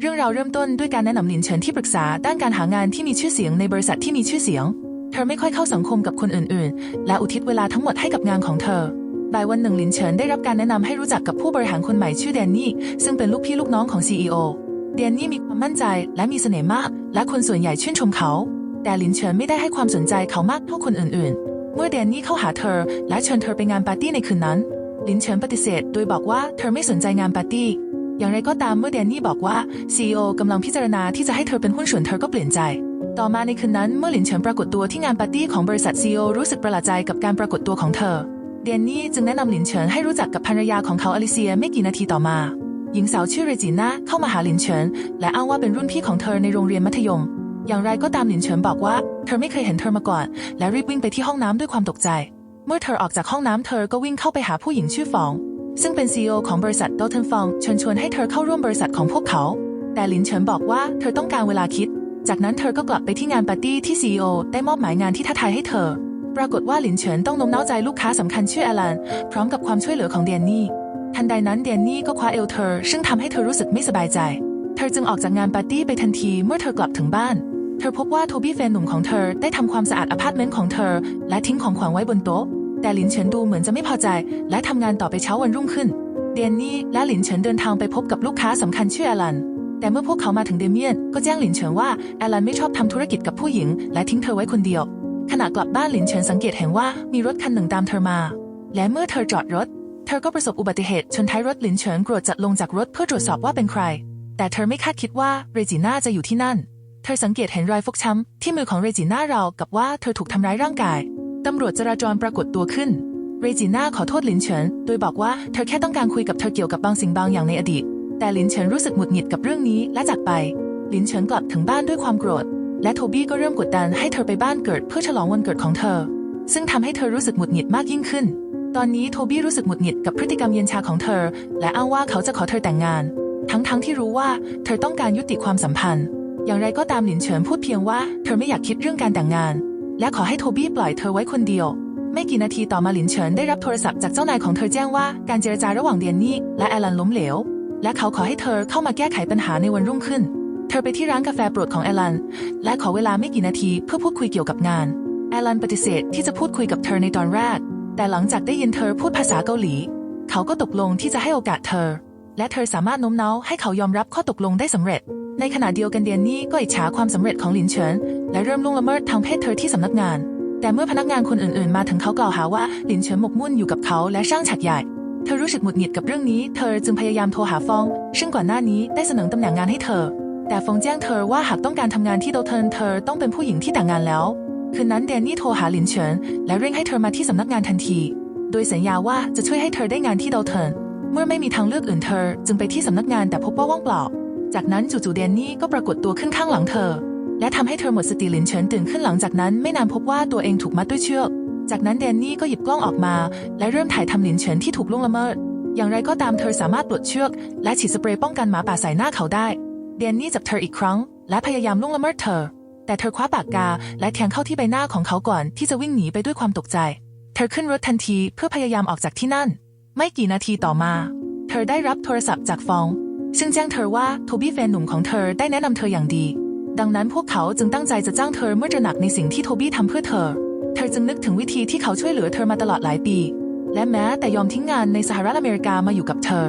เรื่องราวเริ่มต้นด้วยการแนะนำหลินเฉินที่ปรึกษาด้านการหางานที่มีชื่อเสียงในบริษัทที่มีชื่อเสียง เธอไม่ค่อยเข้าสังคมกับคนอื่นๆ และอุทิศเวลาทั้งหมดให้กับงานของเธอบ่ายวันหนึ่งหลินเฉินได้รับการแนะนำให้รู้จักกับผู้บริหารคนใหม่ชื่อแดนนี่ซึ่งเป็นลูกพี่ลูกน้องของ CEO แดนนี่มีความมั่นใจและมีเสน่ห์มาก และคนส่วนใหญ่ชื่นชมเขา แต่หลินเฉินไม่ได้ให้ความสนใจเขามากเท่าคนอื่นๆ เมื่อแดนนี่เข้าหาเธอ และเชิญเธอไปงานปาร์ตี้ในคืนนั้นหลินเฉินปฏิเสธ โดยบอกว่าเธอไม่สนใจงานปาร์ตี้ อย่างไรก็ตามเมื่อแดนนี่บอกว่า CEO กำลังพิจารณาที่จะให้เธอเป็นหุ้นส่วนเธอก็เปลี่ยนใจ ต่อมาในคืนนั้นเมื่อหลินเฉินปรากฏตัวที่งานปาร์ตี้ของบริษัท CEO รู้สึกประหลาดใจกับการปรากฏตัวของเธอแดนนี่จึงแนะนำหลินเฉินให้รู้จักกับภรรยาของเขาอลิเซียไม่กี่นาทีต่อมา หญิงสาวชื่อเรจิน่าเข้ามาหาหลินเฉินและอ้างว่าเป็นรุ่นพี่ของเธอในโรงเรียนมัธยม อย่างไรก็ตามหลินเฉินบอกว่า เธอไม่เคยเห็นเธอมาก่อน และรีบวิ่งไปที่ห้องน้ำด้วยความตกใจ เมื่อเธอออกจากห้องน้ำเธอก็วิ่งเข้าไปหาผู้หญิงชื่อฟอง ซึ่งเป็น CEO ของบริษัทโดเทนฟองเชิญชวนให้เธอเข้าร่วมบริษัทของพวกเขา แต่หลินเฉินบอกว่าเธอต้องการเวลาคิด จากนั้นเธอก็กลับไปที่งานปาร์ตี้ที่ CEO ได้มอบหมายงานที่ท้าทายให้เธอ ปรากฏว่าหลินเฉินต้องโน้มน้าวใจลูกค้าสำคัญชื่อแอลันพร้อมกับความช่วยเหลือของเดนนี่ ทันใดนั้นเดนนี่ก็คว้าเอวเธอ ซึ่งทำให้เธอรู้สึกไม่สบายใจ เธอจึงออกจากงานปาร์ตี้ไปทันทีเมื่อเธอกลับถึงบ้านเธอพบว่าโทบี้แฟนหนุ่มของเธอได้ทำความสะอาดอพาร์ตเมนต์ของเธอ และทิ้งของขวางไว้บนโต๊ะ แต่หลินเฉินดูเหมือนจะไม่พอใจ และทำงานต่อไปเช้าวันรุ่งขึ้น เดนนี่และหลินเฉินเดินทางไปพบกับลูกค้าสำคัญชื่อแอลัน แต่เมื่อพวกเขามาถึงเดเมียน ก็แจ้งหลินเฉินว่าแอลันไม่ชอบทำธุรกิจกับผู้หญิง และทิ้งเธอไว้คนเดียว ขณะกลับบ้านหลินเฉินสังเกตเห็นว่ามีรถคันหนึ่งตามเธอมา และเมื่อเธอจอดรถ เธอก็ประสบอุบัติเหตุชนท้ายรถหลินเฉินโกรธจัดลงจากรถเพื่อตรวจสอบว่าเป็นใคร แต่เธอไม่คาดคิดว่าเรจิน่าจะอยู่ที่นั่น เธอสังเกตเห็นรอยฟกช้ำที่มือของเรจิน่าราวกับว่าเธอถูกทำร้ายร่างกาย ตำรวจจราจรปรากฏตัวขึ้น เรจิน่าขอโทษหลินเฉิน โดยบอกว่าเธอแค่ต้องการคุยกับเธอเกี่ยวกับบางสิ่งบางอย่างในอดีต แต่หลินเฉินรู้สึกหงุดหงิดกับเรื่องนี้และจากไปหลินเฉินกลับถึงบ้านด้วยความโกรธ และโทบี้ก็เริ่มกดดันให้เธอไปบ้านเกิดเพื่อฉลองวันเกิดของเธอ ซึ่งทำให้เธอรู้สึกหงุดหงิดมากยิ่งขึ้น ตอนนี้โทบี้รู้สึกหงุดหงิดกับพฤติกรรมเย็นชาของเธอ และอ้างว่าเขาจะขอเธอแต่งงาน ทั้งๆทที่รู้ว่าเธอต้องการยุติความสัมพันธ์ อย่างไรก็ตามหลินเฉินพูดเพียงว่าเธอไม่อยากคิดเรื่องการแต่งงาน และขอให้โทบี้ปล่อยเธอไว้คนเดียว ไม่กี่นาทีต่อมาหลินเฉินได้รับโทรศัพท์จากเจ้านายของเธอแจ้งว่าการเจรจาระหว่างเดียนนี่และแอลันล้มเหลว และเขาขอให้เธอเข้ามาแก้ไขปัญหาในวันรุ่งขึ้น เธอไปที่ร้านกาแฟโปรดของแอลัน และขอเวลาไม่กี่นาทีเพื่อพูดคุยเกี่ยวกับงาน แอลันปฏิเสธที่จะพูดคุยกับเธอในตอนแรก แต่หลังจากได้ยินเธอพูดภาษาเกาหลี เขาก็ตกลงที่จะให้โอกาสเธอ และเธอสามารถโน้มน้าวให้เขายอมรับข้อตกลงได้สำเร็จ ในขณะเดียวกันเดียนนี่ก็อิจฉาความสำเร็จของหลินเฉินและเริ่มล่วงละเมิดทางเพศเธอที่สำนักงาน แต่เมื่อพนักงานคนอื่นๆ มาถึงเขากล่าวหาว่าหลินเฉินหมกมุ่นอยู่กับเขาและสร้างฉากใหญ่เธอรู้สึกหงุดหงิดกับเรื่องนี้ เธอจึงพยายามโทรหาฟอง ซึ่งก่อนหน้านี้ได้เสนอตำแหน่งงานให้เธอ แต่ฟงแจ้งเธอว่าหากต้องการทำงานที่โดเทินเธอต้องเป็นผู้หญิงที่แต่งงานแล้ว คืนนั้นเดนนี่โทรหาหลินเฉิน และเร่งให้เธอมาที่สำนักงานทันที โดยสัญญาว่าจะช่วยให้เธอได้งานที่โดเทิน เมื่อไม่มีทางเลือกอื่นเธอ จึงไปที่สำนักงานแต่พบว่าว่างเปล่า จากนั้นจู่ๆเดนนี่ก็ปรากฏตัวขึ้นข้างหลังเธอ และทำให้เธอหมดสติหลินเฉินตื่นขึ้นหลังจากนั้นไม่นานพบว่าตัวเองถูกมัดด้วยเชือก จากนั้นเดนนี่ก็หยิบกล้องออกมา และเริ่มถ่ายทำหลินเฉินที่ถูกล่วงละเมิด อย่างไรก็ตามเธอสามารถปลดเชือก และฉีดสเปรย์ป้องกันหมาป่าใส่หน้าเขาได้ เดนนี่จับเธออีกครั้ง และพยายามล่วงละเมิดเธอ แต่เธอคว้าปากกา และแทงเข้าที่ใบหน้าของเขาก่อนที่จะวิ่งหนีไปด้วยความตกใจ เธอขึ้นรถทันทีเพื่อพยายามออกจากที่นั่น ไม่กี่นาทีต่อมา เธอได้รับโทรศัพท์จากฟอง ซึ่งแจ้งเธอว่าโทบี้แฟนหนุ่มของเธอได้แนะนำเธออย่างดี ดังนั้นพวกเขาจึงตั้งใจจะจ้างเธอเมื่อตระหนักในสิ่งที่โทบี้ทำเพื่อเธอ เธอจึงนึกถึงวิธีที่เขาช่วยเหลือเธอมาตลอดหลายปี และแม้แต่ยอมทิ้งงานในสหรัฐอเมริกามาอยู่กับเธอ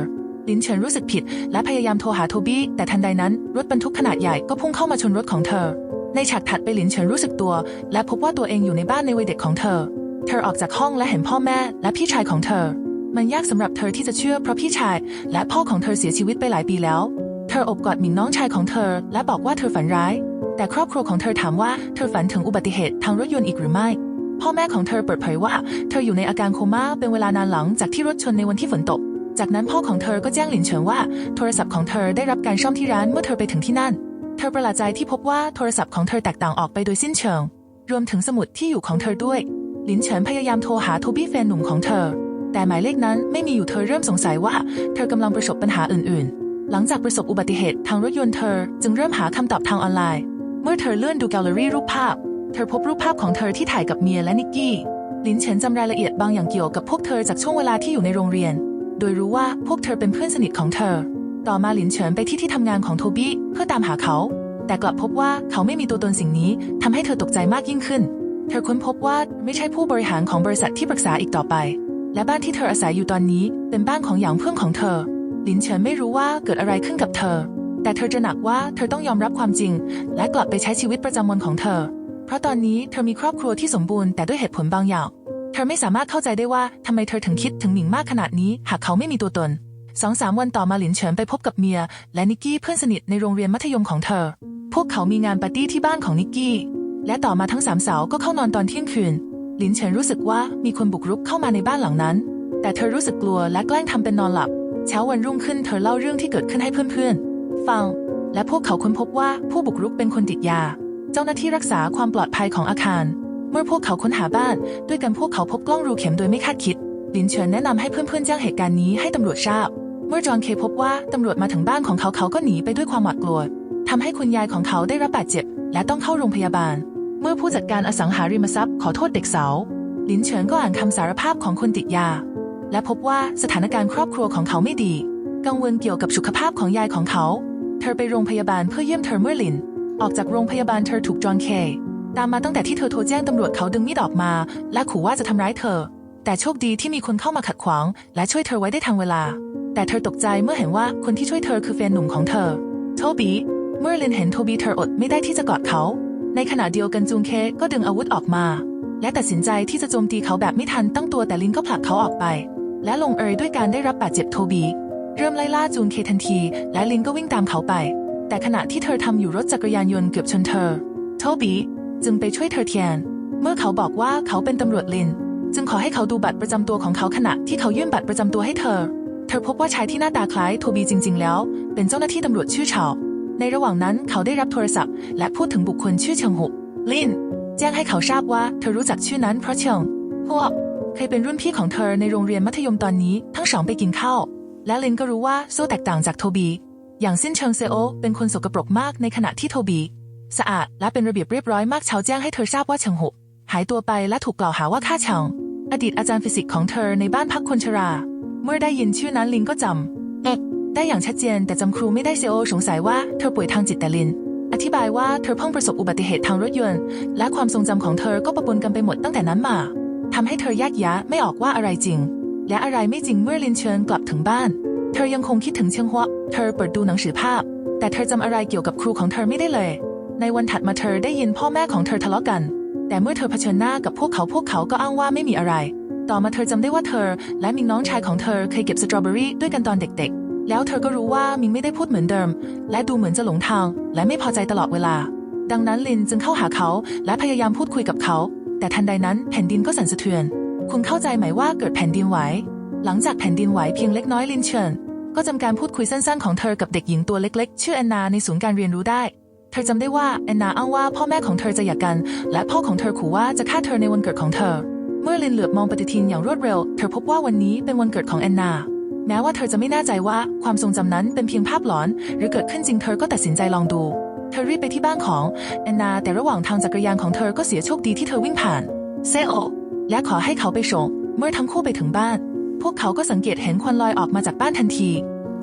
ลินเฉินรู้สึกผิด และพยายามโทรหาโทบี้แต่ทันใดนั้นรถบรรทุกขนาดใหญ่ก็พุ่งเข้ามาชนรถของเธอ ในฉากถัดไปลินเฉินรู้สึกตัว และพบว่าตัวเองอยู่ในบ้านในวัยเด็กของเธอ เธอออกจากห้องและเห็นพ่อแม่ และพี่ชายของเธอ มันยากสำหรับเธอที่จะเชื่อเพราะพี่ชาย และพ่อของเธอเสียชีวิตไปหลายปีแล้ว เธออบกอดหมิงน้องชายของเธอ และบอกว่าเธอฝันร้าย แต่ครอบครัวของเธอถามว่าเธอฝันถึงอุบัติเหตุทางรถยนต์อีกหรือไม่ พ่อแม่ของเธอเปิดเผยว่า เธออยู่ในอาการโคม่าเป็นเวลานานหลังจากที่รถชนในวันที่ฝนตก จากนั้นพ่อของเธอก็แจ้งหลินเฉิงว่าโทรศัพท์ของเธอได้รับการซ่อมที่ร้านเมื่อเธอไปถึงที่นั่น เธอประหลาดใจที่พบว่าโทรศัพท์ของเธอแตกต่างออกไปโดยสิ้นเชิง รวมถึงสมุดที่อยู่ของเธอด้วย หลินเฉินพยายามโทรหาโทบี้แฟนหนุ่มของเธอ แต่หมายเลขนั้นไม่มีอยู่เธอเริ่มสงสัยว่า เธอกำลังประสบปัญหาอื่นๆ หลังจากประสบอุบัติเหตุทางรถยนต์เธอจึงเริ่มหาคำตอบทางออนไลน์ เมื่อเธอเลื่อนดูแกลเลอรี่รูปภาพ เธอพบรูปภาพของเธอที่ถ่ายกับเมียและนิกกี้ ลินเฉินจำรายละเอียดบางอย่างเกี่ยวกับพวกเธอจากช่วงเวลาที่อยู่ในโรงเรียน โดยรู้ว่าพวกเธอเป็นเพื่อนสนิทของเธอ ต่อมาลินเฉินไปที่ที่ทำงานของโทบี้เพื่อตามหาเขา แต่กลับพบว่าเขาไม่มีตัวตนสิ่งนี้ทำให้เธอตกใจมากยิ่งขึ้น เธอค้นพบว่าไม่ใช่ผู้บริหารของบริษัทที่ปรึกษาอีกต่อไป และบ้านที่เธออาศัยอยู่ตอนนี้เป็นบ้านของหยางเพื่อนของเธอหลินเฉินไม่รู้ว่าเกิดอะไรขึ้นกับเธอ แต่เธอจะหนักว่าเธอต้องยอมรับความจริง และกลับไปใช้ชีวิตประจำวันของเธอ เพราะตอนนี้เธอมีครอบครัวที่สมบูรณ์แต่ด้วยเหตุผลบางอย่าง เธอไม่สามารถเข้าใจได้ว่าทำไมเธอถึงคิดถึงหมิงมากขนาดนี้ หากเขาไม่มีตัวตนสองสามวันต่อมาหลินเฉินไปพบกับเมีย และนิกกี้เพื่อนสนิทในโรงเรียนมัธยมของเธอ พวกเขามีงานปาร์ตี้ที่บ้านของนิกกี้ และต่อมาทั้งสามสาวก็เข้านอนตอนเที่ยงคืน ลินเฉินรู้สึกว่ามีคนบุกรุกเข้ามาในบ้านหลังนั้น แต่เธอรู้สึกกลัวและแกล้งทำเป็นนอนหลับ เช้าวันรุ่งขึ้นเธอเล่าเรื่องที่เกิดขึ้นให้เพื่อนๆ ฟัง และพวกเขาค้นพบว่าผู้บุกรุกเป็นคนติดยา เจ้าหน้าที่รักษาความปลอดภัยของอาคาร เมื่อพวกเขาค้นหาบ้าน ด้วยกันพวกเขาพบกล้องรูเข็มโดยไม่คาดคิด ลินเฉินแนะนำให้เพื่อนๆแจ้งเหตุการณ์นี้ให้ตำรวจทราบ เมื่อจอห์นเคพบว่าตำรวจมาถึงบ้านของเขาเขาก็หนีไปด้วยความหวาดกลัวทำให้คุณยายของเขาได้รับบาดเจ็บ และต้องเข้าโรงพยาบาล เมื่อผู้จัดการอสังหาริมทรัพย์ขอโทษเด็กสาวลินเฉินก็อ่านคำสารภาพของคนติดยา และพบว่าสถานการณ์ครอบครัวของเขาไม่ดี กังวลเกี่ยวกับสุขภาพของยายของเขา เธอไปโรงพยาบาลเพื่อเยี่ยมเธอเมื่อลิน ออกจากโรงพยาบาลเธอถูกจอนเคตามมาตั้งแต่ที่เธอโทรแจ้งตำรวจเขาดึงมีดออกมา และขู่ว่าจะทำร้ายเธอ แต่โชคดีที่มีคนเข้ามาขัดขวาง และช่วยเธอไว้ได้ทันเวลา แต่เธอตกใจเมื่อเห็นว่าคนที่ช่วยเธอคือแฟนหนุ่มของเธอ โทบี เมื่อลินเห็นโทบีเธออดไม่ได้ที่จะกอดเขา ในขณะเดียวกันจุงเคก็ดึงอาวุธออกมา และตัดสินใจที่จะโจมตีเขาแบบไม่ทันตั้งตัวแต่ลินก็ผลักเขาออกไป และลงเอยด้วยการได้รับบาดเจ็บโทบี เริ่มไล่ล่าจูนเคทันที และลินก็วิ่งตามเขาไป แต่ขณะที่เธอทำอยู่รถจักรยานยนต์เกือบชนเธอ โทบีจึงไปช่วยเธอแทนเมื่อเขาบอกว่าเขาเป็นตำรวจลิน จึงขอให้เขาดูบัตรประจำตัวของเขาขณะที่เขายื่นบัตรประจำตัวให้เธอ เธอพบว่าชายที่หน้าตาคล้ายโทบีจริง ๆ แล้ว เป็นเจ้าหน้าที่ตำรวจชื่อชาว ในระหว่างนั้นเขาได้รับโทรศัพท์ และพูดถึงบุคคลชื่อเฉิงหุลินแจ้งให้เขาทราบว่าเธอรู้จักชื่อนั้นเพราะเฉิงพวกเคยเป็นรุ่นพี่ของเธอในโรงเรียนมัธยมตอนนี้ ทั้งสองไปกินข้าวและลินก็รู้ว่าโซ่แตกต่างจากโทบี อย่างสิ้นเชิงเซโอเป็นคนสกปรกมากในขณะที่โทบี สะอาดและเป็นระเบียบเรียบร้อยมากเขาแจ้งให้เธอทราบว่าเฉิงหุหายตัวไปและถูกกล่าวหาว่าฆ่าเฉิงอดีตอาจารย์ฟิสิกส์ของเธอในบ้านพักคนชรา เมื่อได้ยินชื่อนั้นลินก็จำเอ๊ะ ได้อย่างชัดเจนแต่จำครูไม่ได้เซโอสงสัยว่าเธอป่วยทางจิตแต่ลิน อธิบายว่าเธอเพิ่งประสบอุบัติเหตุทางรถยนต์ และความทรงจำของเธอก็ปะปนกันไปหมดตั้งแต่นั้นมาทำให้เธอแยกแยะไม่ออกว่าอะไรจริง และอะไรไม่จริงเมื่อลินเชิญกลับถึงบ้าน เธอยังคงคิดถึงเชียงฮวเธอเปิดดูหนังสือภาพ แต่เธอจำอะไรเกี่ยวกับครูของเธอไม่ได้เลย ในวันถัดมาเธอได้ยินพ่อแม่ของเธอทะเลาะกัน แต่เมื่อเธอเผชิญหน้ากับพวกเขาพวกเขาก็อ้างว่าไม่มีอะไร ต่อมาเธอจำได้ว่าเธอ และมิงน้องชายของเธอเคยเก็บสตรอเบอรี่ด้วยกันตอนเด็กๆ แล้วเธอก็รู้ว่ามิงไม่ได้พูดเหมือนเดิม และดูเหมือนจะหลงทาง และไม่พอใจตลอดเวลา ดังนั้นลินจึงเข้าหาเขาและพยายามพูดคุยกับเขา แต่ทันใดนั้นแผ่นดินก็สั่นสะเทือน คุณเข้าใจไหมว่าเกิดแผ่นดินไหว หลังจากแผ่นดินไหวเพียงเล็กน้อยลินเฉินก็จำการพูดคุยสั้นๆของเธอกับเด็กหญิงตัวเล็กๆ ชื่อแอนนาในศูนย์การเรียนรู้ได้ เธอจำได้ว่าแอนนาอ้างว่าพ่อแม่ของเธอจะหย่ากัน และพ่อของเธอขู่ว่าจะฆ่าเธอในวันเกิดของเธอ เมื่อลินเหลือบมองปฏิทินอย่างรวดเร็ว เธอพบว่าวันนี้เป็นวันเกิดของแอนนา แม้ว่าเธอจะไม่แน่ใจว่าความทรงจำนั้นเป็นเพียงภาพหลอน หรือเกิดขึ้นจริงเธอก็ตัดสินใจลองดู เธอรีบไปที่บ้านของแอนนา แต่ระหว่างทางจักรยานของเธอก็เสียโชคดีที่เธอวิ่งผ่านเซโอและขอให้เขาไปส่งเมื่อทั้งคู่ไปถึงบ้าน พวกเขาก็สังเกตเห็นควันลอยออกมาจากบ้านทันที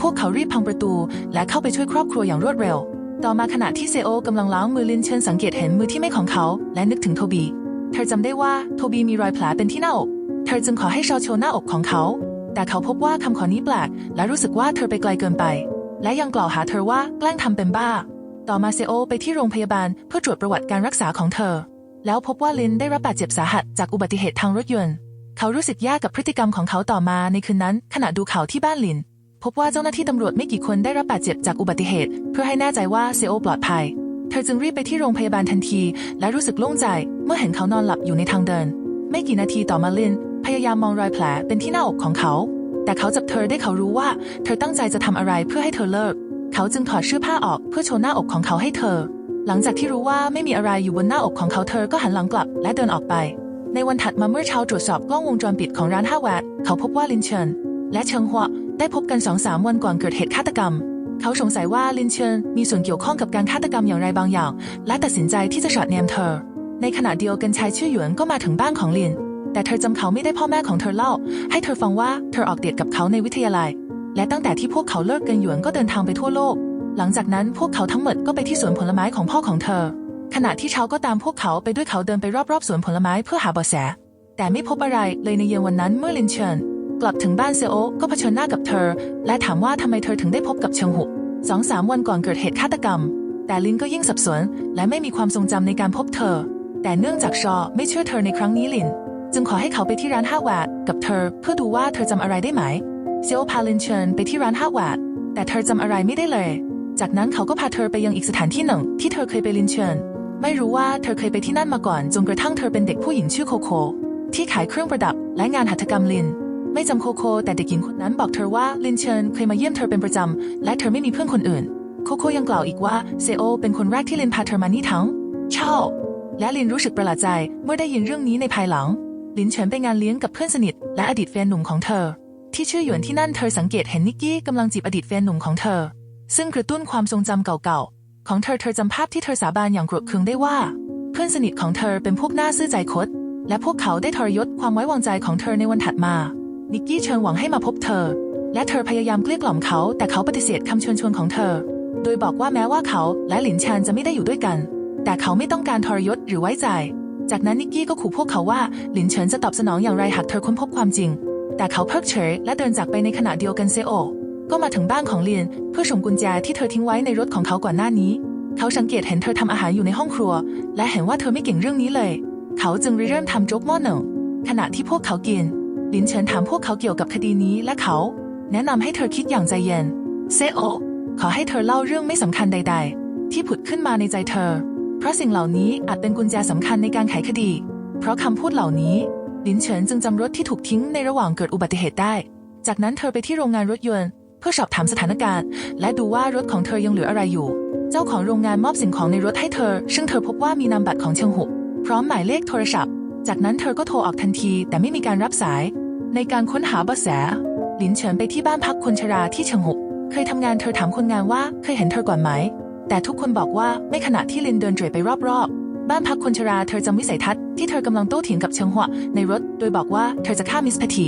พวกเขารีบพังประตู และเข้าไปช่วยครอบครัวอย่างรวดเร็ว ต่อมาขณะที่เซโอกำลังล้างมือลินเชิญสังเกตเห็นมือที่ไม่ของเขา และนึกถึงโทบี เธอจำได้ว่าโทบีมีรอยแผลเป็นที่หน้าอก เธอจึงขอให้ชาวโชว์หน้าอกของเขา แต่เขาพบว่าคำขอนี้แปลก และรู้สึกว่าเธอไปไกลเกินไป และยังกล่าวหาเธอว่าแกล้งทำเป็นบ้า ต่อมาเซโอไปที่โรงพยาบาลเพื่อตรวจประวัติการรักษาของเธอ แล้วพบว่าลินได้รับบาดเจ็บสาหัสจากอุบัติเหตุทางรถยนต์ เขารู้สึกแย่กับพฤติกรรมของเขาต่อมาในคืนนั้นขณะดูข่าวที่บ้านลิน พบว่าเจ้าหน้าที่ตำรวจไม่กี่คนได้รับบาดเจ็บจากอุบัติเหตุ เพื่อให้แน่ใจว่าเซโอปลอดภัย เธอจึงรีบไปที่โรงพยาบาลทันที และรู้สึกโล่งใจ เมื่อเห็นเขานอนหลับอยู่ในทางเดิน ไม่กี่นาทีต่อมาลิน ยายามมองรอยแผลเป็นที่หน้าอกของเขา แต่เขาจับเธอได้เขารู้ว่า เธอตั้งใจจะทำอะไรเพื่อให้เธอเลิก เขาจึงถอดเสื้อผ้าออกเพื่อโชว์หน้าอกของเขาให้เธอ หลังจากที่รู้ว่าไม่มีอะไรอยู่บนหน้าอกของเขาเธอก็หันหลังกลับและเดินออกไป ในวันถัดมาเมื่อเช้าตรวจสอบกล้องวงจรปิดของร้านห้าแวดเขาพบว่าลินเชินและเชิงหัวได้พบกันสองสามวันก่อนเกิดเหตุฆาตกรรม เขาสงสัยว่าลินเชินมีส่วนเกี่ยวข้องกับการฆาตกรรมอย่างไรบางอย่าง และตัดสินใจที่จะสอดแนมเธอ ในขณะเดียวกันชายชื่อหยวนก็มาถึงบ้านของลิน แต่เธอจำเขาไม่ได้พ่อแม่ของเธอเล่า ให้เธอฟังว่าเธอออกเดทกับเขาในวิทยาลัย และตั้งแต่ที่พวกเขาเลิกกันหยวนก็เดินทางไปทั่วโลก หลังจากนั้นพวกเขาทั้งหมดก็ไปที่สวนผลไม้ของพ่อของเธอ ขณะที่เชาก็ตามพวกเขาไปด้วยเขาเดินไปรอบๆสวนผลไม้เพื่อหาเบาะแส แต่ไม่พบอะไรเลยในเย็นวันนั้นเมื่อลินเชิญกลับถึงบ้านเซโอก็เผชิญหน้ากับเธอ และถามว่าทำไมเธอถึงได้พบกับเชิงหุสองสามวันก่อนเกิดเหตุฆาตกรรม แต่ลินก็ยิ่งสับสน และไม่มีความทรงจำในการพบเธอ แต่เนื่องจากชอไม่เชื่อเธอในครั้งนี้ลิน จึงขอให้เขาไปที่ร้านฮาวาดกับเธอเพื่อดูว่าเธอจำอะไรได้ไหมเซโอพาลินเชิญไปที่ร้านฮาวาดแต่เธอจำอะไรไม่ได้เลย จากนั้นเขาก็พาเธอไปยังอีกสถานที่หนึ่ง ที่เธอเคยไปลินเชิญ ไม่รู้ว่าเธอเคยไปที่นั่นมาก่อน จนกระทั่งเธอเป็นเด็กผู้หญิงชื่อโคโค ที่ขายเครื่องประดับและงานหัตถกรรมลิน ไม่จำโคโค แต่เด็กหญิงคนนั้นบอกเธอว่าลินเชิญเคยมาเยี่ยมเธอเป็นประจำและเธอไม่มีเพื่อนคนอื่น โคโคยังกล่าวอีกว่าเซโอเป็นคนแรกที่ลินพาเธอมานี่ทั้งเช่าและลินรู้สึกประหลาดใจเมื่อได้ยินเรื่องนี้ในภายหลัง ลินเฉินไปงานเลี้ยงกับเพื่อนสนิท และอดีตแฟนหนุ่มของเธอ ที่ชื่อหยวนที่นั่นเธอสังเกตเห็นนิกกี้กำลังจีบอดีตแฟนหนุ่มของเธอ ซึ่งกระตุ้นความทรงจำเก่าๆ ของเธอเธอจำภาพที่เธอสาบานอย่างโกรธเคืองได้ว่า เพื่อนสนิทของเธอเป็นพวกหน้าซื่อใจคดและพวกเขาได้ทรยศความไว้วางใจของเธอในวันถัดมา นิกกี้เชิญหวังให้มาพบเธอ และเธอพยายามเกลี้ยกล่อมเขา แต่เขาปฏิเสธคำเชิญชวนของเธอ โดยบอกว่าแม้ว่าเขาและหลินชานจะไม่ได้อยู่ด้วยกัน แต่เขาไม่ต้องการทรยศหรือไว้ใจ จากนั้นนิกกี้ก็ขู่พวกเขาว่าหลินเฉินจะตอบสนองอย่างไรหากเธอค้นพบความจริง แต่เขาเพิกเฉยและเดินจากไปในขณะเดียวกันเซโอ ก็มาถึงบ้านของเลียนเพื่อส่งกุญแจที่เธอทิ้งไว้ในรถของเขาก่อนหน้านี้ เขาสังเกตเห็นเธอทำอาหารอยู่ในห้องครัว และเห็นว่าเธอไม่เก่งเรื่องนี้เลย เขาจึงริเริ่มทำโจ๊กหม้อหนึ่งขณะที่พวกเขากินลินเฉินถามพวกเขาเกี่ยวกับคดีนี้และเขา แนะนำให้เธอคิดอย่างใจเย็นเซโอขอให้เธอเล่าเรื่องไม่สำคัญใด ๆ ที่ผุดขึ้นมาในใจเธอ ราะสิ่งเหล่านี้อาจเป็นกุญแจสำคัญในการไขคดี เพราะคำพูดเหล่านี้ลินเฉินจึงจำรถที่ถูกทิ้งในระหว่างเกิดอุบัติเหตุได้ จากนั้นเธอไปที่โรงงานรถยนต์ เพื่อสอบถามสถานการณ์ และดูว่ารถของเธอยังเหลืออะไรอยู่ เจ้าของโรงงานมอบสิ่งของในรถให้เธอ ซึ่งเธอพบว่ามีนามบัตรของเชิงหุพร้อมหมายเลขโทรศัพท์ จากนั้นเธอก็โทรออกทันทีแต่ไม่มีการรับสาย ในการค้นหาเบาะแสหลินเฉินไปที่บ้านพักคนชราที่เชิงหุเคยทำงานเธอถามคนงานว่าเคยเห็นเธอก่อนไหม แต่ทุกคนบอกว่าไม่ขณะที่ลินเดินเตร่ไปรอบๆ บ้านพักคนชราเธอจำวิสัยทัศน์ที่เธอกำลังโต้เถียงกับเชิงหัวในรถ โดยบอกว่าเธอจะฆ่ามิสพที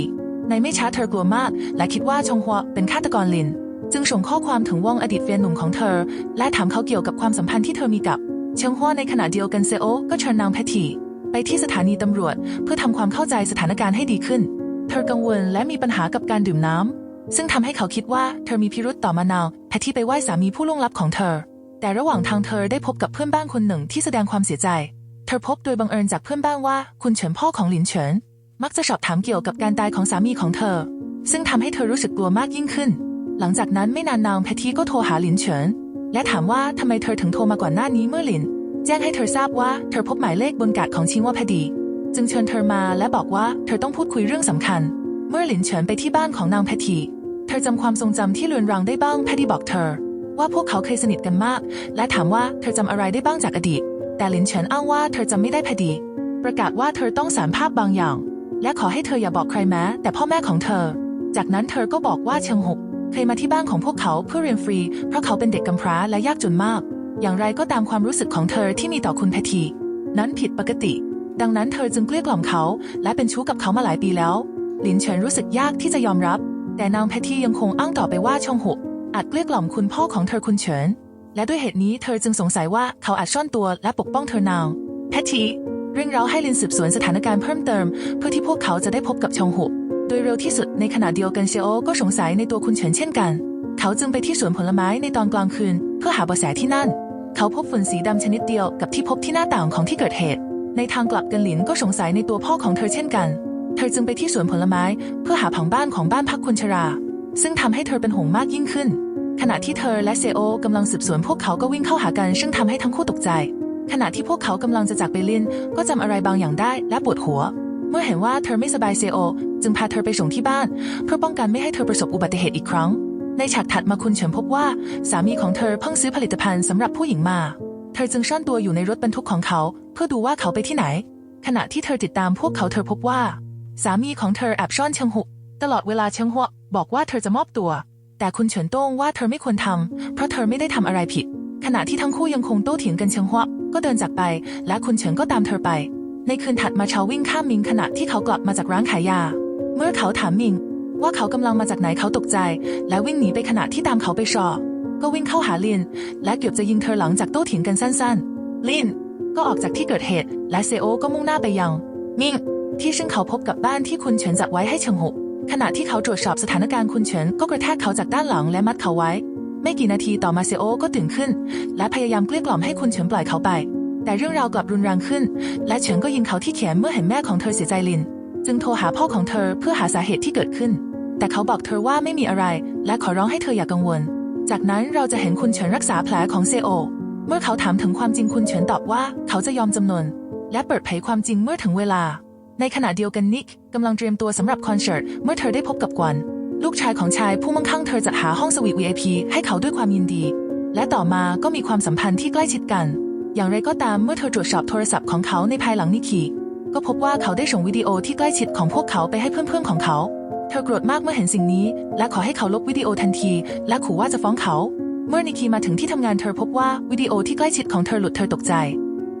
ในไม่ช้าเธอกลัวมาก และคิดว่าชงหัวเป็นฆาตกรลิน จึงส่งข้อความถึงว่องอดีตแฟนหนุ่มของเธอ และถามเขาเกี่ยวกับความสัมพันธ์ที่เธอมีกับ เชิงหัวในขณะเดียวกันเซโอก็เชิญนางแพทีไปที่สถานีตำรวจ เพื่อทำความเข้าใจสถานการณ์ให้ดีขึ้น เธอกังวลและมีปัญหากับการดื่มน้ำซึ่งทำให้เขาคิดว่าเธอมีพิรุษต่อมานาวแพทที่ไปไหว้สามีผู้ล่วงลับของเธอ แต่ระหว่างทางเธอได้พบกับเพื่อนบ้านคนหนึ่งที่แสดงความเสียใจ เธอพบโดยบังเอิญจากเพื่อนบ้านว่า คุณเฉินพ่อของหลินเฉิน มักจะสอบถามเกี่ยวกับการตายของสามีของเธอ ซึ่งทำให้เธอรู้สึกกลัวมากยิ่งขึ้น หลังจากนั้นไม่นานนางแพทีก็โทรหาหลินเฉิน และถามว่าทำไมเธอถึงโทรมาก่อนหน้านี้เมื่อหลิน แจ้งให้เธอทราบว่าเธอพบหมายเลขบนกาดของชิงว่าพอดี จึงเชิญเธอมาและบอกว่าเธอต้องพูดคุยเรื่องสำคัญ เมื่อหลินเฉินไปที่บ้านของนางแพทีเธอจำความทรงจำที่เลือนรางได้บ้างแพททีบอกเธอ ว่าพวกเขาเคยสนิทกันมาก และถามว่าเธอจำอะไรได้บ้างจากอดีต แต่หลินเฉินอ้างว่าเธอจำไม่ได้พอดี ประกาศว่าเธอต้องสารภาพบางอย่าง และขอให้เธออย่าบอกใครแม้แต่พ่อแม่ของเธอ จากนั้นเธอก็บอกว่าเชิงหกเคยมาที่บ้านของพวกเขาเพื่อเรียนฟรี เพราะเขาเป็นเด็กกำพร้าและยากจนมาก อย่างไรก็ตามความรู้สึกของเธอที่มีต่อคุณแพที นั้นผิดปกติ ดังนั้นเธอจึงเกลี้ยกล่อมเขา และเป็นชู้กับเขามาหลายปีแล้วหลินเฉินรู้สึกยากที่จะยอมรับ แต่นางแพทียังคงอ้างต่อไปว่าชงหก อาจเกลี้ยกล่อมคุณพ่อของเธอคุณเฉิน และด้วยเหตุนี้เธอจึงสงสัยว่าเขาอาจซ่อนตัวและปกป้องเธอนางแพทีเร่งเร้าให้ลินสืบสวนสถานการณ์เพิ่มเติม เพื่อที่พวกเขาจะได้พบกับชงหกโดยเร็วที่สุดในขณะเดียวกันเซโอก็สงสัยในตัวคุณเฉินเช่นกัน เขาจึงไปที่สวนผลไม้ในตอนกลางคืน เพื่อหาเบาะแสที่นั่น เขาพบฝุ่นสีดำชนิดเดียวกับที่พบที่หน้าต่างของที่เกิดเหตุ ในทางกลับกันหลินก็สงสัยในตัวพ่อของเธอเช่นกัน เธอจึงไปที่สวนผลไม้ เพื่อหาผังบ้านของบ้านพักคนชรา ซึ่งทำให้เธอเป็นห่วงมากยิ่งขึ้น ขณะที่เธอและเซโอกำลังสืบสวนพวกเขาก็วิ่งเข้าหากันซึ่งทำให้ทั้งคู่ตกใจ ขณะที่พวกเขากำลังจะจากไปลินก็จำอะไรบางอย่างได้และปวดหัว เมื่อเห็นว่าเธอไม่สบายเซโอ จึงพาเธอไปส่งที่บ้าน เพื่อป้องกันไม่ให้เธอประสบอุบัติเหตุอีกครั้ง ในฉากถัดมาคุณเฉินพบว่า สามีของเธอเพิ่งซื้อผลิตภัณฑ์สำหรับผู้หญิงมา เธอจึงซ่อนตัวอยู่ในรถบรรทุกของเขา เพื่อดูว่าเขาไปที่ไหน ขณะที่เธอติดตามพวกเขาเธอพบว่า สามีของเธอแอบซ่อนเชิงหุตลอดเวลาเชิงหัวบอกว่าเธอจะมอบตัว แต่คุณเฉินโต้งว่าเธอไม่ควรทำ เพราะเธอไม่ได้ทำอะไรผิด ขณะที่ทั้งคู่ยังคงโต้เถียงกันเชิงหัวก็เดินจากไป และคุณเฉินก็ตามเธอไป ในคืนถัดมาเชาวิ่งข้ามมิงขณะที่เขากลับมาจากร้านขายยา เมื่อเขาถามมิง ว่าเขากำลังมาจากไหนเขาตกใจ และวิ่งหนีไปขณะที่ตามเขาไปชอ ก็วิ่งเข้าหาลิน และเกือบจะยิงเธอหลังจากโต้เถียงกันสั้นๆ ลินก็ออกจากที่เกิดเหตุ และเซโอก็มุ่งหน้าไปยัง มิงที่ซึ่งเขาพบกับบ้านที่คุณเฉินจัดไว้ให้เฉิงหก ขณะที่เขาตรวจสอบสถานการณ์คุณเฉินก็กระแทกเขาจากด้านหลังและมัดเขาไว้ ไม่กี่นาทีต่อมาเซโอก็ตื่นขึ้น และพยายามเกลี้ยกล่อมให้คุณเฉินปล่อยเขาไป แต่เรื่องราวกลับรุนแรงขึ้น และเฉินก็ยิงเขาที่แขนเมื่อเห็นแม่ของเธอเสียใจลิน จึงโทรหาพ่อของเธอเพื่อหาสาเหตุที่เกิดขึ้น แต่เขาบอกเธอว่าไม่มีอะไร และขอร้องให้เธออย่ากังวล จากนั้นเราจะเห็นคุณเฉินรักษาแผลของเซโอเมื่อเขาถามถึงความจริงคุณเฉินตอบว่า เขาจะยอมจำนนและเปิดเผยความจริงเมื่อถึงเวลา ในขณะเดียวกันนิกกำลังเตรียมตัวสำหรับคอนเสิร์ตเมื่อเธอได้พบกับกวน ลูกชายของชายผู้มั่งคั่งเธอจัดหาห้องสวีท VIP ให้เขาด้วยความยินดี และต่อมาก็มีความสัมพันธ์ที่ใกล้ชิดกัน อย่างไรก็ตามเมื่อเธอตรวจสอบโทรศัพท์ของเขาในภายหลังนิคีก็พบว่าเขาได้ส่งวิดีโอที่ใกล้ชิดของพวกเขาไปให้เพื่อนๆของเขา เธอโกรธมากเมื่อเห็นสิ่งนี้ และขอให้เขาลบวิดีโอทันที และขู่ว่าจะฟ้องเขา เมื่อนิคีมาถึงที่ทำงานเธอพบว่าวิดีโอที่ใกล้ชิดของเธอหลุดเธอตกใจ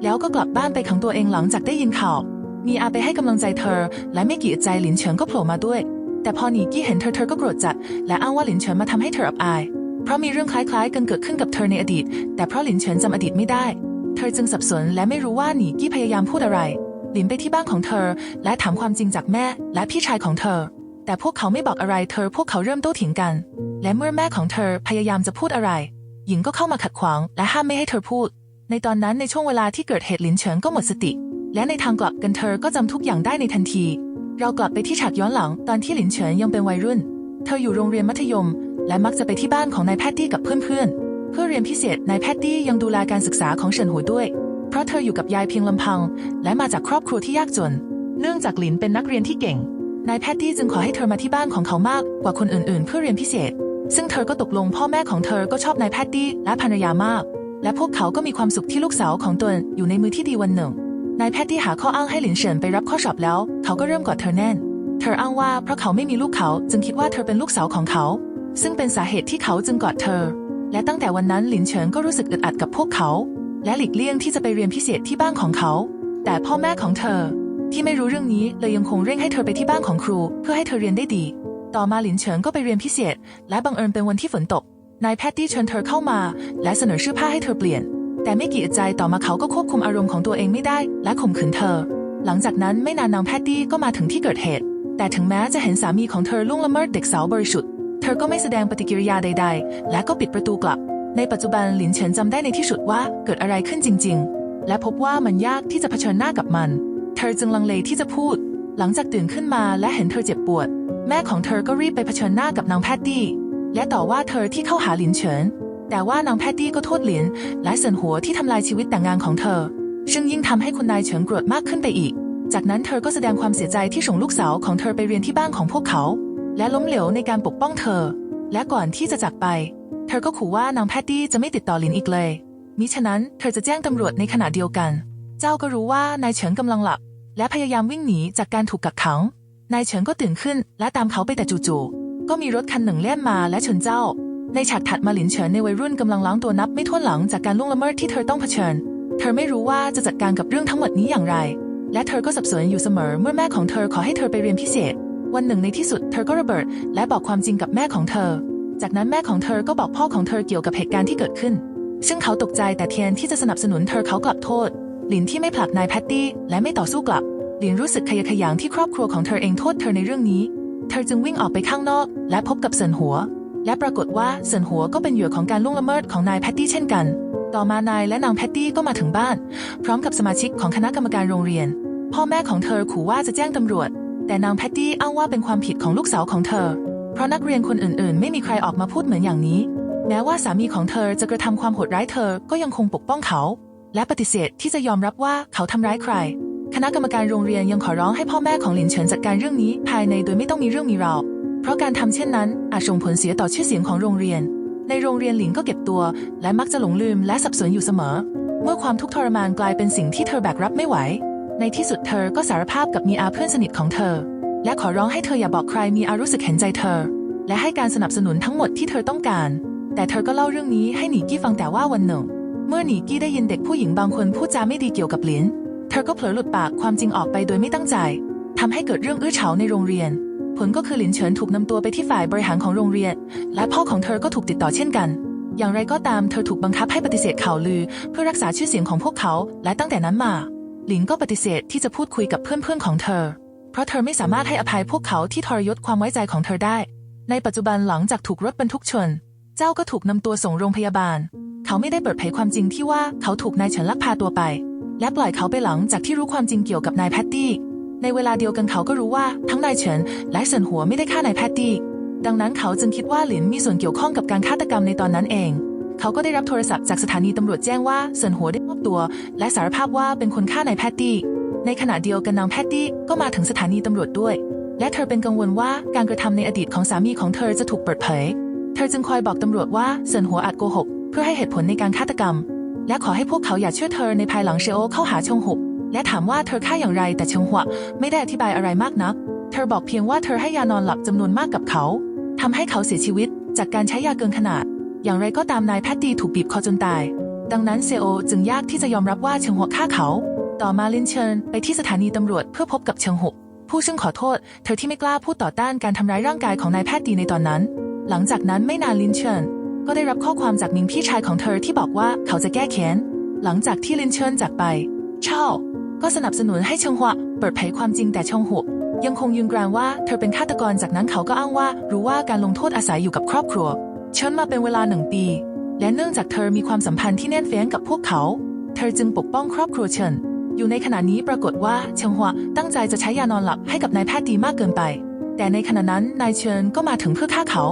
แล้วก็กลับบ้านไปขังตัวเองหลังจากได้ยินข่าว มีอาไปให้กำลังใจเธอ และไม่กี่ใจหลินเฉิงก็โผล่มาด้วย แต่พอหนีกี้เห็นเธอเธอก็โกรธจัด และอ้างว่าหลินเฉิงมาทำให้เธออับอาย เพราะมีเรื่องคล้ายๆ กันเกิดขึ้นกับเธอในอดีต แต่เพราะหลินเฉิงจำอดีตไม่ได้ เธอจึงสับสนและไม่รู้ว่าหนีกี้พยายามพูดอะไร หลินไปที่บ้านของเธอ และถามความจริงจากแม่ และพี่ชายของเธอ แต่พวกเขาไม่บอกอะไรเธอพวกเขาเริ่มโต้เถียงกัน และเมื่อแม่ของเธอพยายามจะพูดอะไร หญิงก็เข้ามาขัดขวาง และห้ามไม่ให้เธอพูด ในตอนนั้นในช่วงเวลาที่เกิดเหตุหลินเฉิงก็หมดสติ และในทางกลับกันเธอก็จำทุกอย่างได้ในทันที เรากลับไปที่ฉากย้อนหลังตอนที่หลินเฉินยังเป็นวัยรุ่น เธออยู่โรงเรียนมัธยม และมักจะไปที่บ้านของนายแพทตี้กับเพื่อนๆ เพื่อเรียนพิเศษนายแพตตี้ยังดูแลการศึกษาของเฉินหัวด้วย เพราะเธออยู่กับยายเพียงลำพัง และมาจากครอบครัวที่ยากจน เนื่องจากหลินเป็นนักเรียนที่เก่ง นายแพตตี้จึงขอให้เธอมาที่บ้านของเขามากกว่าคนอื่นๆ เพื่อเรียนพิเศษ ซึ่งเธอก็ตกลงพ่อแม่ของเธอก็ชอบนายแพตตี้และภรรยามาก และพวกเขาก็มีความสุขที่ลูกสาวของตนอยู่ในมือที่ดีวันหนึ่ง นายแพทย์ที่หาข้ออ้างให้หลินเฉินไปรับข้อสอบแล้ว เขาก็เริ่มกอดเธอแน่น เธออ้างว่าเพราะเขาไม่มีลูกเขาจึงคิดว่าเธอเป็นลูกสาวของเขา ซึ่งเป็นสาเหตุที่เขาจึงกอดเธอ และตั้งแต่วันนั้นหลินเฉินก็รู้สึกอึดอัดกับพวกเขา และหลีกเลี่ยงที่จะไปเรียนพิเศษที่บ้านของเขา แต่พ่อแม่ของเธอ ที่ไม่รู้เรื่องนี้เลยยังคงเร่งให้เธอไปที่บ้านของครู เพื่อให้เธอเรียนได้ดี ต่อมาหลินเฉินก็ไปเรียนพิเศษ และบังเอิญเป็นวันที่ฝนตกนายแพทตี้เชิญเธอเข้ามา และเสนอชื่อผ้าให้เธอเปลี่ยน แต่ไม่กี่อึดใจต่อมาเขาก็ควบคุมอารมณ์ของตัวเองไม่ได้ และข่มขืนเธอ หลังจากนั้นไม่นานนางแพตตี้ก็มาถึงที่เกิดเหตุ แต่ถึงแม้จะเห็นสามีของเธอล่วงละเมิดเด็กสาวบริสุทธิ์ เธอก็ไม่แสดงปฏิกิริยาใด ๆ และก็ปิดประตูกลับ ในปัจจุบันหลินเฉินจำได้ในที่สุดว่าเกิดอะไรขึ้นจริง ๆ และพบว่ามันยากที่จะเผชิญหน้ากับมัน เธอจึงลังเลที่จะพูด หลังจากตื่นขึ้นมาและเห็นเธอเจ็บปวด แม่ของเธอก็รีบไปเผชิญหน้ากับนางแพตตี้และต่อว่าเธอที่เข้าหาหลินเฉิน แต่ว่านางแพตตี้ก็โทษหลินและเสินหัวที่ทำลายชีวิตแต่งงานของเธอ ซึ่งยิ่งทำให้คุณนายเฉิงโกรธมากขึ้นไปอีก จากนั้นเธอก็แสดงความเสียใจที่ส่งลูกสาวของเธอไปเรียนที่บ้านของพวกเขา และล้มเหลวในการปกป้องเธอ และก่อนที่จะจากไป เธอก็ขู่ว่านางแพตตี้จะไม่ติดต่อหลินอีกเลย มิฉะนั้นเธอจะแจ้งตำรวจในขณะเดียวกัน เจ้าก็รู้ว่านายเฉิงกำลังหลับ และพยายามวิ่งหนีจากการถูกกักขัง นายเฉิงก็ตื่นขึ้น และตามเขาไปแต่จู่ๆก็มีรถคันหนึ่งเล่นมาและชนเจ้า ในฉากถัดมาหลินเฉินในวัยรุ่นกำลังล้างตัวนับไม่ถ้วนหลังจากการล่วงละเมิดที่เธอต้องเผชิญ เธอไม่รู้ว่าจะจัดการกับเรื่องทั้งหมดนี้อย่างไร และเธอก็สับสนอยู่เสมอเมื่อแม่ของเธอขอให้เธอไปเรียนพิเศษ วันหนึ่งในที่สุดเธอก็ระเบิด และบอกความจริงกับแม่ของเธอ จากนั้นแม่ของเธอก็บอกพ่อของเธอเกี่ยวกับเหตุการณ์ที่เกิดขึ้น ซึ่งเขาตกใจแต่เทียนที่จะสนับสนุนเธอเขากลับโทษ หลินที่ไม่ผลักนายแพตตี้และไม่ต่อสู้กลับ หลินรู้สึกขยะขยงที่ครอบครัวของเธอเองโทษเธอในเรื่องนี้ เธอจึงวิ่งออกไปข้างนอก และพบกับเซินหัว และปรากฏว่าเซินหัวก็เป็นเหยื่อของการล่วงละเมิดของนายแพตตี้เช่นกัน ต่อมานายและนางแพตตี้ก็มาถึงบ้าน พร้อมกับสมาชิกของคณะกรรมการโรงเรียน พ่อแม่ของเธอขู่ว่าจะแจ้งตำรวจ แต่นางแพตตี้อ้างว่าเป็นความผิดของลูกสาวของเธอ เพราะนักเรียนคนอื่นๆ ไม่มีใครออกมาพูดเหมือนอย่างนี้ แม้ว่าสามีของเธอจะกระทำความโหดร้ายเธอก็ยังคงปกป้องเขา และปฏิเสธที่จะยอมรับว่าเขาทำร้ายใคร คณะกรรมการโรงเรียนยังขอร้องให้พ่อแม่ของหลินเฉินจัดการเรื่องนี้ภายในโดยไม่ต้องมีเรื่องมีราว ราะการทำเช่นนั้นอาจส่งผลเสียต่อชื่อเสียงของโรงเรียน ในโรงเรียนหลินก็เก็บตัว และมักจะหลงลืมและสับสนอยู่เสมอ เมื่อความทุกข์ทรมานกลายเป็นสิ่งที่เธอแบกรับไม่ไหว ในที่สุดเธอก็สารภาพกับมีอาเพื่อนสนิทของเธอ และขอร้องให้เธออย่าบอกใครมีอารู้สึกเห็นใจเธอ และให้การสนับสนุนทั้งหมดที่เธอต้องการ แต่เธอก็เล่าเรื่องนี้ให้หนีกี้ฟังแต่ว่าวันหนึ่ง เมื่อหนีกี้ได้ยินเด็กผู้หญิงบางคนพูดจาไม่ดีเกี่ยวกับหลินเธอก็เผลอหลุดปากความจริงออกไปโดยไม่ตั้งใจทำให้เกิดเรื่องอื้อเฉาในโรงเรียน ผลก็คือหลินเฉินถูกนำตัวไปที่ฝ่ายบริหารของโรงเรียน และพ่อของเธอก็ถูกติดต่อเช่นกัน อย่างไรก็ตามเธอถูกบังคับให้ปฏิเสธข่าวลือ เพื่อรักษาชื่อเสียงของพวกเขา และตั้งแต่นั้นมา หลินก็ปฏิเสธที่จะพูดคุยกับเพื่อนๆของเธอ เพราะเธอไม่สามารถให้อภัยพวกเขาที่ทรยศความไว้ใจของเธอได้ ในปัจจุบันหลังจากถูกรถบรรทุกชน เจ้าก็ถูกนำตัวส่งโรงพยาบาล เขาไม่ได้เปิดเผยความจริงที่ว่าเขาถูกนายเฉินลักพาตัวไป และปล่อยเขาไปหลังจากที่รู้ความจริงเกี่ยวกับนายแพตตี้ ในเวลาเดียวกันเขาก็รู้ว่าทั้งนายเฉินและเซินหัวไม่ได้ฆ่านายแพตตี้ ดังนั้นเขาจึงคิดว่าหลินมีส่วนเกี่ยวข้องกับการฆาตกรรมในตอนนั้นเอง เขาก็ได้รับโทรศัพท์จากสถานีตำรวจแจ้งว่าเซินหัวได้มอบตัว และสารภาพว่าเป็นคนฆ่านายแพตตี้ ในขณะเดียวกันนางแพตตี้ก็มาถึงสถานีตำรวจด้วย และเธอเป็นกังวลว่าการกระทำในอดีตของสามีของเธอจะถูกเปิดเผย เธอจึงคอยบอกตำรวจว่าเซินหัวอาจโกหก เพื่อให้เหตุผลในการฆาตกรรม และขอให้พวกเขาอย่าเชื่อเธอในภายหลังเชโอเข้าหาชงหุก และถามว่าเธอฆ่าอย่างไรแต่เชงหัวไม่ได้อธิบายอะไรมากนัก เธอบอกเพียงว่าเธอให้ยานอนหลับจำนวนมากกับเขาทำให้เขาเสียชีวิต จากการใช้ยาเกินขนาด อย่างไรก็ตามนายแพตตีถูกบีบคอจนตาย ดังนั้นเซโอจึงยากที่จะยอมรับว่าเชิงหัวฆ่าเขา ต่อมาลินเชิญไปที่สถานีตำรวจเพื่อพบกับเชิงหกผู้ซึ่งขอโทษ เธอที่ไม่กล้าพูดต่อต้านการทำร้ายร่างกายของนายแพทย์ตีในตอนนั้น หลังจากนั้นไม่นานลินเชิญก็ได้รับข้อความจากมิงพี่ชายของเธอที่บอกว่าเขาจะแก้แค้น หลังจากที่ลินเชิญจากไปเช่า ก็สนับสนุนให้ชงหวะเปิดเผยความจริงแต่ชงหกยังคงยืนกรานว่าเธอเป็นฆาตกรจากนั้นเขาก็อ้างว่า รู้ว่าการลงโทษอาศัยอยู่กับครอบครัวเชิญมาเป็นเวลาหนึ่งปี และเนื่องจากเธอมีความสัมพันธ์ที่แน่นแฟ้นกับพวกเขา เธอจึงปกป้องครอบครัวเฉินอยู่ในขณะนี้ปรากฏว่าเฉิงหวะตั้งใจจะใช้ยานอนหลับให้กับนายแพทย์ดีมากเกินไป แต่ในขณะนั้นนายเฉินก็มาถึงเพื่อฆ่าเขา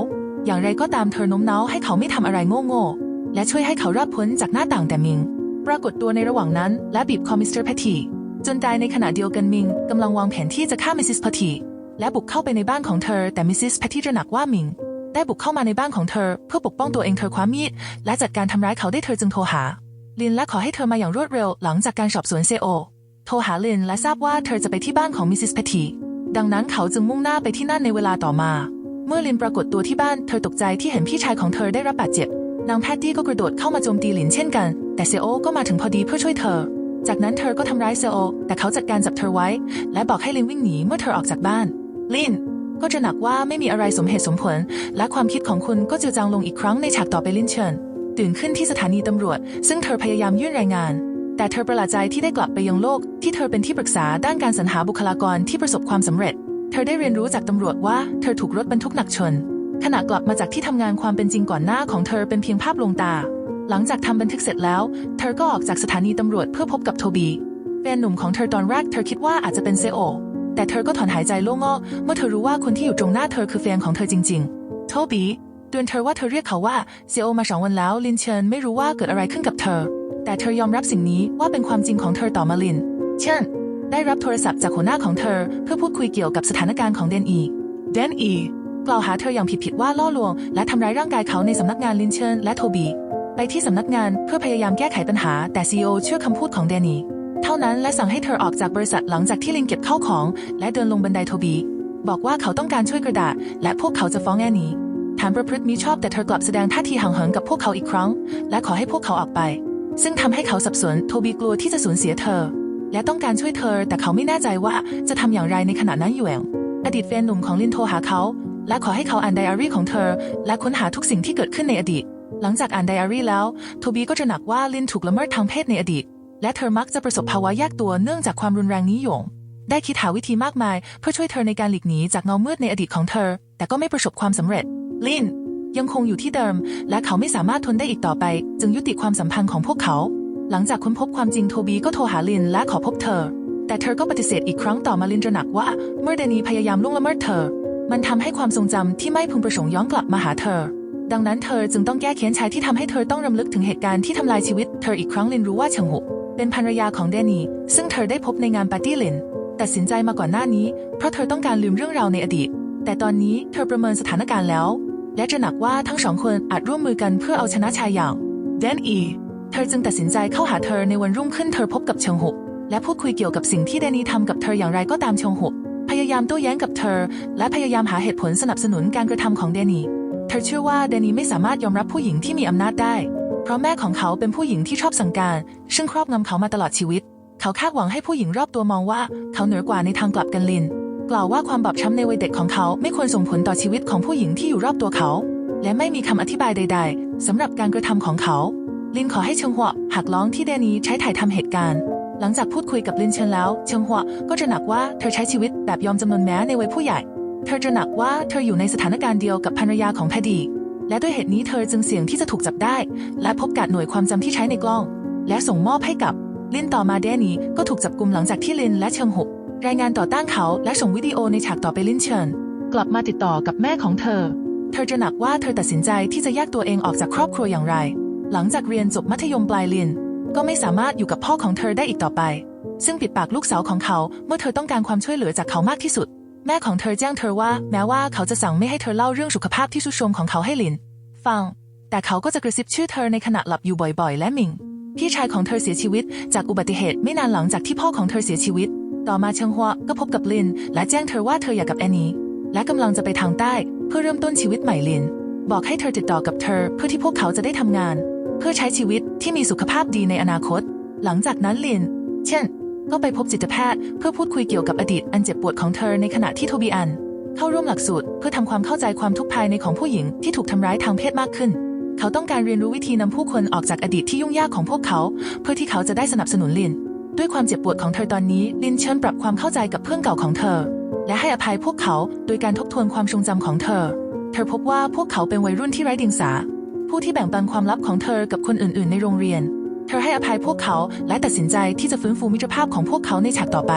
อย่างไรก็ตามเธอโน้มน้าวให้เขาไม่ทำอะไรโง่ๆและช่วยให้เขารอดพ้นจากหน้าต่างแต่มิง ปรากฏตัวในระหว่างนั้น และบีบคอมิสเตอร์แพตทีจนตายในขณะเดียวกันมิงกำลังวางแผนที่จะฆ่ามิสซิสแพตทีและบุกเข้าไปในบ้านของเธอ แต่มิสซิสแพตทีตระหนักว่ามิง ได้บุกเข้ามาในบ้านของเธอ เพื่อปกป้องตัวเองเธอคว้ามีด และจัดการทำร้ายเขาได้เธอจึงโทรหา ลินและขอให้เธอมาอย่างรวดเร็วหลังจากการสอบสวนเซโอ โทรหาลินและทราบว่าเธอจะไปที่บ้านของมิสซิสแพตทีดังนั้นเขาจึงมุ่งหน้าไปที่นั่นในเวลาต่อมา เมื่อลินปรากฏตัวที่บ้านเธอตกใจที่เห็นพี่ชายของเธอได้รับบาดเจ็บนางแพตตี้ก็กระโดดเข้ามาโจมตีลินเช่นกัน แต่เซโอก็มาถึงพอดีเพื่อช่วยเธอ จากนั้นเธอก็ทำร้ายเซโอ แต่เขาจัดการจับเธอไว้ และบอกให้ลินวิ่งหนีเมื่อเธอออกจากบ้าน ลินก็จะหนักว่าไม่มีอะไรสมเหตุสมผล และความคิดของคุณก็จือจางลงอีกครั้งในฉากต่อไปลินเชิญตื่นขึ้นที่สถานีตำรวจ ซึ่งเธอพยายามยื่นรายงาน แต่เธอประหลาดใจที่ได้กลับไปยังโลก ที่เธอเป็นที่ปรึกษาด้านการสรรหาบุคลากรที่ประสบความสำเร็จ เธอได้เรียนรู้จากตำรวจว่าเธอถูกรถบรรทุกหนักชน ขณะกลับมาจากที่ทำงานความเป็นจริงก่อนหน้าของเธอเป็นเพียงภาพลวงตา หลังจากทำบันทึกเสร็จแล้ว เธอก็ออกจากสถานีตำรวจเพื่อพบกับโทบีแฟนหนุ่มของเธอตอนแรกเธอคิดว่าอาจจะเป็นเซโอ แต่เธอก็ถอนหายใจโล่งอกเมื่อเธอรู้ว่าคนที่อยู่ตรงหน้าเธอคือแฟนของเธอจริงๆ โทบีเตือนเธอว่าเธอเรียกเขาว่าเซโอมาสองวันแล้ว ลินเชิญไม่รู้ว่าเกิดอะไรขึ้นกับเธอ แต่เธอยอมรับสิ่งนี้ว่าเป็นความจริงของเธอต่อมาลิน เช่น ได้รับโทรศัพท์จากหัวหน้าของเธอ เพื่อพูดคุยเกี่ยวกับสถานการณ์ของเดนอีเดนอีกล่าวหาเธออย่างผิดๆว่าล่อลวง และทำร้ายร่างกายเขาในสำนักงานลินเชิญและโทบี ไปที่สำนักงานเพื่อพยายามแก้ไขปัญหา แต่ซีอเชื่อคำพูดของเดนนี่เท่านั้นและสั่งให้เธอออกจากบริษัทหลังจากที่ลินเก็บเข้าของ และเดินลงบันไดโทบี บอกว่าเขาต้องการช่วยกระดาษ และพวกเขาจะฟ้องแอนนี่ฐานประพฤติมิชอบแต่เธอกลับแสดงท่าทีห่างเหินกับพวกเขาอีกครั้ง และขอให้พวกเขาออกไป ซึ่งทำให้เขาสับสนโทบีกลัวที่จะสูญเสียเธอ และต้องการช่วยเธอ แต่เขาไม่แน่ใจว่าจะทำอย่างไรในขณะนั้นอยู่เองอดีตแฟนหนุ่มของลินโทรหาเขา และขอให้เขาอ่านไดอารี่ของเธอ และค้นหาทุกสิ่งที่เกิดขึ้นในอดีต หลังจากอ่านไดอารี่แล้วโทบีก็จะหนักว่าลินถูกละเมิดทางเพศในอดีต และเธอมักจะประสบภาวะแยกตัวเนื่องจากความรุนแรงนี้หยง ได้คิดหาวิธีมากมาย เพื่อช่วยเธอในการหลีกหนีจากเงามืดในอดีตของเธอ แต่ก็ไม่ประสบความสำเร็จ ลินยังคงอยู่ที่เดิม และเขาไม่สามารถทนได้อีกต่อไป จึงยุติความสัมพันธ์ของพวกเขา หลังจากค้นพบความจริงโทบีก็โทรหาลินและขอพบเธอ แต่เธอก็ปฏิเสธอีกครั้งต่อมาลินตระหนักว่าเมื่อเดนีพยายามล่วงละเมิดเธอ มันทำให้ความทรงจำที่ไม่พึงประสงค์ย้อนกลับมาหาเธอ ดังนั้นเธอจึงต้องแก้เค้นชายที่ทำให้เธอต้องรำลึกถึงเหตุการณ์ที่ทำลายชีวิตเธออีกครั้งลินรู้ว่าเฉิงหุเป็นภรรยาของเดนีซึ่งเธอได้พบในงานปาร์ตี้ลินตัดสินใจมาก่อนหน้านี้ เพราะเธอต้องการลืมเรื่องราวในอดีต แต่ตอนนี้เธอประเมินสถานการณ์แล้ว และตระหนักว่าทั้งสองคนอาจร่วมมือกันเพื่อเอาชนะชายอย่างเดนอีเธอจึงตัดสินใจเข้าหาเธอในวันรุ่งขึ้นเธอพบกับเฉิงหุและพูดคุยเกี่ยวกับสิ่งที่เดนีทำกับเธออย่างไรก็ตามเฉิงหุพยายามโต้แย้งกับเธอ และพยายามหาเหตุผลสนับสนุนการกระทำของเดนี เธอเชื่อว่าเดนีไม่สามารถยอมรับผู้หญิงที่มีอำนาจได้ เพราะแม่ของเขาเป็นผู้หญิงที่ชอบสั่งการ ซึ่งครอบงำเขามาตลอดชีวิต เขาคาดหวังให้ผู้หญิงรอบตัวมองว่าเขาเหนือกว่าในทางกลับกันลิน กล่าวว่าความบอบช้ำในวัยเด็กของเขาไม่ควรส่งผลต่อชีวิตของผู้หญิงที่อยู่รอบตัวเขา และไม่มีคำอธิบายใด ๆสำหรับการกระทำของเขา ลินขอให้เชิงหัวหักล้องที่แดนี้ใช้ถ่ายทำเหตุการณ์หลังจากพูดคุยกับลินเชิญแล้ว เชิงหัวก็ตระหนักว่าเธอใช้ชีวิตแบบยอมจำนนแม้ในวัยผู้ใหญ่ เธอตระหนักว่าเธออยู่ในสถานการณ์เดียวกับภรรยาของแพดดีและด้วยเหตุนี้เธอจึงเสี่ยงที่จะถูกจับได้ และพบการหน่วยความจำที่ใช้ในกล้อง และส่งมอบให้กับลินต่อมาแดนีก็ถูกจับกลุ่มหลังจากที่ลินและเชิงหุกรายงานต่อต้านเขาและส่งวิดีโอในฉากต่อไปลินเชิญกลับมาติดต่อกับแม่ของเธอ เธอตระหนักว่าเธอตัดสินใจที่จะแยกตัวเองออกจากครอบครัวอย่างไร หลังจากเรียนจบมัธยมปลายลิน ก็ไม่สามารถอยู่กับพ่อของเธอได้อีกต่อไป ซึ่งปิดปากลูกสาวของเขาเมื่อเธอต้องการความช่วยเหลือจากเขามากที่สุด แม่ของเธอแจ้งเธอว่าแม้ว่าเขาจะสั่งไม่ให้เธอเล่าเรื่องสุขภาพที่ทรุดโทมของเขาให้ลิน ฟัง แต่เขาก็จะกระซิบชื่อเธอในขณะหลับอยู่บ่อยๆ และหมิง พี่ชายของเธอเสียชีวิต จากอุบัติเหตุไม่นานหลังจากที่พ่อของเธอเสียชีวิต ต่อมาเชิงฮัวก็พบกับลิน และแจ้งเธอว่าเธออยากกับแอนนี่และกำลังจะไปทางใต้ เพื่อเริ่มต้นชีวิตใหม่ลิน บอกให้เธอติดต่อกับเธอเพื่อที่พวกเขาจะได้ทำงาน เพื่อใช้ชีวิตที่มีสุขภาพดีในอนาคต หลังจากนั้นลิน เช่น ก็ไปพบจิตแพทย์เพื่อพูดคุยเกี่ยวกับอดีตอันเจ็บปวดของเธอในขณะที่โทบีอัน เข้าร่วมหลักสูตรเพื่อทำความเข้าใจความทุกข์ภายในของผู้หญิงที่ถูกทำร้ายทางเพศมากขึ้น เขาต้องการเรียนรู้วิธีนำผู้คนออกจากอดีตที่ยุ่งยากของพวกเขา เพื่อที่เขาจะได้สนับสนุนลิน ด้วยความเจ็บปวดของเธอตอนนี้ ลินเชิญปรับความเข้าใจกับเพื่อนเก่าของเธอ และให้อภัยพวกเขาโดยการทบทวนความทรงจำของเธอ เธอพบว่าพวกเขาเป็นวัยรุ่นที่ไร้เดียงสาผู้ที่แบ่งปันความลับของเธอกับคนอื่น ๆ ในโรงเรียน เธอให้อภัยพวกเขาและตัดสินใจที่จะฟื้นฟูมิตรภาพของพวกเขาในฉากต่อไป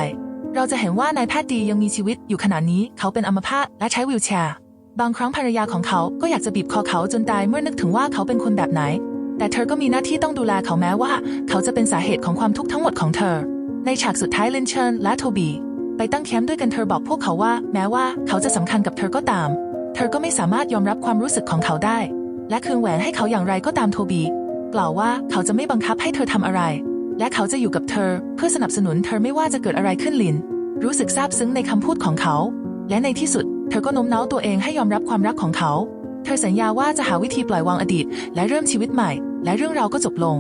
เราจะเห็นว่านายแพทย์ดียังมีชีวิตอยู่ขณะนี้เขาเป็นอัมพาตและใช้วีลแชร์ บางครั้งภรรยาของเขาก็อยากจะบีบคอเขาจนตายเมื่อนึกถึงว่าเขาเป็นคนแบบไหน แต่เธอก็มีหน้าที่ต้องดูแลเขาแม้ว่า เขาจะเป็นสาเหตุของความทุกข์ทั้งหมดของเธอ ในฉากสุดท้ายลินเชิญและโทบีไปตั้งแคมป์ด้วยกันเธอบอกพวกเขาว่า แม้ว่าเขาจะสำคัญกับเธอก็ตาม เธอก็ไม่สามารถยอมรับความรู้สึกของเขาได้ และคืนแหวนให้เขาอย่างไรก็ตามโทบี กล่าวว่าเขาจะไม่บังคับให้เธอทำอะไร และเขาจะอยู่กับเธอเพื่อสนับสนุนเธอไม่ว่าจะเกิดอะไรขึ้นลิน รู้สึกซาบซึ้งในคำพูดของเขา และในที่สุด เธอก็โน้มน้าวตัวเองให้ยอมรับความรักของเขา เธอสัญญาว่าจะหาวิธีปล่อยวางอดีต และเริ่มชีวิตใหม่ และเรื่องราวก็จบลง